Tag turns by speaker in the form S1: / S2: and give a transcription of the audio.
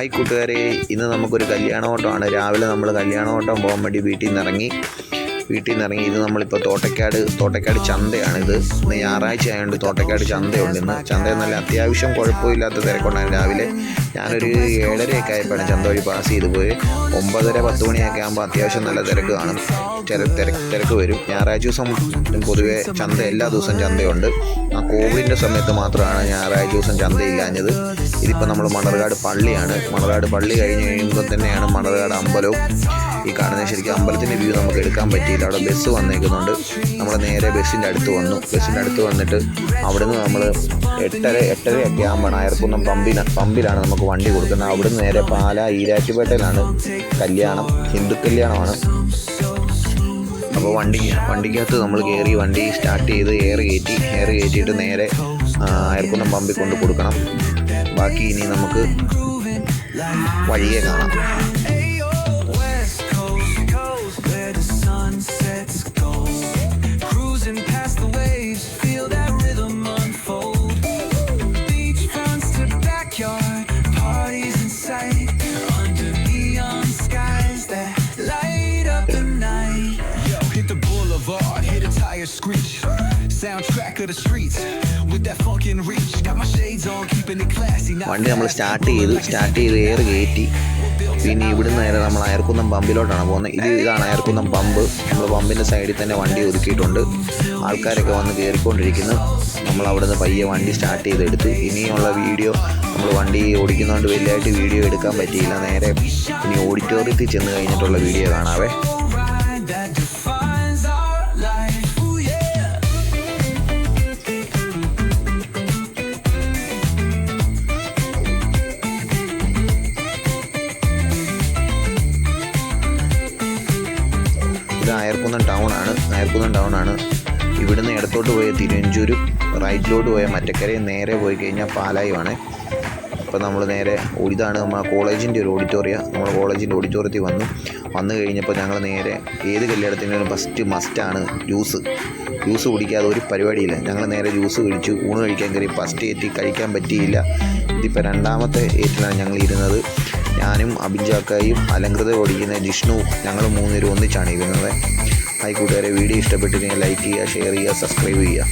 S1: Hi കൂട്ടുകാരെ ഇന്ന് നമുക്കൊരു കല്യാണ ഓട്ടമാണ് രാവിലെ നമ്മൾ കല്യാണ ഓട്ടം പോകാൻ വേണ്ടി വീട്ടിൽ നിന്ന് ഇറങ്ങി വീട്ടിൽ നിന്ന് ഇറങ്ങി. ഇത് നമ്മളിപ്പോൾ തോട്ടക്കാട് തോട്ടക്കാട് ചന്തയാണിത്. ഇന്ന് ഞായറാഴ്ച ആയതുകൊണ്ട് തോട്ടക്കാട് ചന്തയുണ്ട് ഇന്ന്. ചന്ത നല്ല അത്യാവശ്യം കുഴപ്പമില്ലാത്ത തിരക്കുണ്ടായിരുന്നു രാവിലെ. ഞാനൊരു ഏഴരയൊക്കെ ആയപ്പോഴാണ് ചന്ത വഴി പാസ് ചെയ്ത് പോയി ഒമ്പതര പത്ത് മണിയൊക്കെ ആകുമ്പോൾ അത്യാവശ്യം നല്ല തിരക്ക് കാണും. തിരക്ക് തിരക്ക് വരും. ഞായറാഴ്ച ദിവസം പൊതുവേ ചന്ത എല്ലാ ദിവസവും ചന്തയുണ്ട്. ആ കോവിഡിന്റെ സമയത്ത് മാത്രമാണ് ഞായറാഴ്ച ദിവസം ചന്തയില്ലാഞ്ഞത് ഇതിപ്പോൾ നമ്മൾ മണർകാട് പള്ളിയാണ്. മണർകാട് പള്ളി കഴിഞ്ഞ് കഴിയുമ്പോൾ തന്നെയാണ് മണർകാട് അമ്പലവും. ഈ കാണുന്ന ശരിക്കും അമ്പലത്തിന്റെ വ്യൂ നമുക്ക് എടുക്കാൻ പറ്റിയില്ല. അവിടെ ബസ് വന്നേക്കുന്നുണ്ട്. നമ്മൾ നേരെ ബസ്സിന്റെ അടുത്ത് വന്നു. ബസ്സിന്റെ അടുത്ത് വന്നിട്ട് അവിടെ നിന്ന് നമ്മൾ എട്ടര എട്ടരയൊക്കെ ആകുമ്പോൾ അയർക്കുന്നം പമ്പിന പമ്പിലാണ് നമുക്ക് വണ്ടി കൊടുക്കുന്നത്. അവിടുന്ന് നേരെ പാല ഈരാറ്റുപേട്ടയിലാണ് കല്യാണം ഹിന്ദു കല്യാണമാണ്. അപ്പോൾ വണ്ടി വണ്ടിക്കകത്ത് നമ്മൾ കയറി വണ്ടി സ്റ്റാർട്ട് ചെയ്ത് എയർ കയറ്റി എയർ കയറ്റിയിട്ട് നേരെ അയർക്കുന്നം പമ്പിൽ കൊണ്ട് കൊടുക്കണം. ബാക്കി ഇനി നമുക്ക് വഴിയെ കാണാം.
S2: Tire screech. Soundtrack of the streets
S1: വണ്ടി നമ്മൾ സ്റ്റാർട്ട് ചെയ്തു സ്റ്റാർട്ട് ചെയ്ത് എയർ കയറ്റി പിന്നെ ഇവിടുന്ന് നേരെ നമ്മൾ അയർക്കുന്നം പമ്പിലോട്ടാണ് പോകുന്നത്. ഇത് ഇതാണ് അയർക്കുന്നം പമ്പ്. നമ്മൾ പമ്പിന്റെ സൈഡിൽ തന്നെ വണ്ടി ഒതുക്കിയിട്ടുണ്ട്. ആൾക്കാരൊക്കെ വന്ന് കയറിക്കൊണ്ടിരിക്കുന്നു നമ്മൾ അവിടുന്ന് പയ്യെ വണ്ടി സ്റ്റാർട്ട് ചെയ്തെടുത്ത്. ഇനിയുള്ള വീഡിയോ നമ്മൾ വണ്ടി ഓടിക്കുന്നതുകൊണ്ട് വലിയതായിട്ട് വീഡിയോ എടുക്കാൻ പറ്റിയില്ല. നേരെ ഇനി ഓഡിറ്റോറിയത്തിൽ ചെന്ന് കഴിഞ്ഞിട്ടുള്ള വീഡിയോ കാണാവേ. ഇത് അയർക്കുന്നം ടൗൺ ആണ്. അയർക്കുന്നം ടൗൺ ആണ്. ഇവിടുന്ന് ഇടത്തോട്ട് പോയ തിരുവഞ്ചൂരും റൈറ്റിലോട്ട് പോയ മറ്റക്കരയും നേരെ പോയി കഴിഞ്ഞാൽ പാലായുമാണ്. അപ്പോൾ നമ്മൾ നേരെ ഇതാണ് നമ്മുടെ കോളേജിന്റെ ഒരു ഓഡിറ്റോറിയ നമ്മൾ കോളേജിന്റെ ഓഡിറ്റോറിയത്തിൽ വന്നു. വന്നു കഴിഞ്ഞപ്പോൾ ഞങ്ങൾ നേരെ ഏത് കല്യാണത്തിനും ഫസ്റ്റ് മസ്റ്റാണ് ജ്യൂസ് ജ്യൂസ് കുടിക്കാതെ ഒരു പരിപാടിയില്ല. ഞങ്ങൾ നേരെ ജ്യൂസ് കഴിച്ചു ഊണ് കഴിക്കാൻ കയറി ഫസ്റ്റ് ഏറ്റി കഴിക്കാൻ പറ്റിയില്ല. ഇതിപ്പോൾ രണ്ടാമത്തെ ഏറ്റിലാണ് ഞങ്ങൾ ഇരുന്നത്. ഞാനും അഭിജാക്കായും അലങ്കൃത ഓടിക്കുന്ന ജിഷ്ണു ഞങ്ങൾ മൂന്നുപേരും ഒന്നിച്ചാണ് ഇരുന്നത് ആയിക്കൂട്ടുകാരെ കൂട്ടുകാരെ വീഡിയോ ഇഷ്ടപ്പെട്ടിരുന്നെങ്കിൽ ലൈക്ക് ചെയ്യുക ഷെയർ ചെയ്യുക സബ്സ്ക്രൈബ് ചെയ്യുക.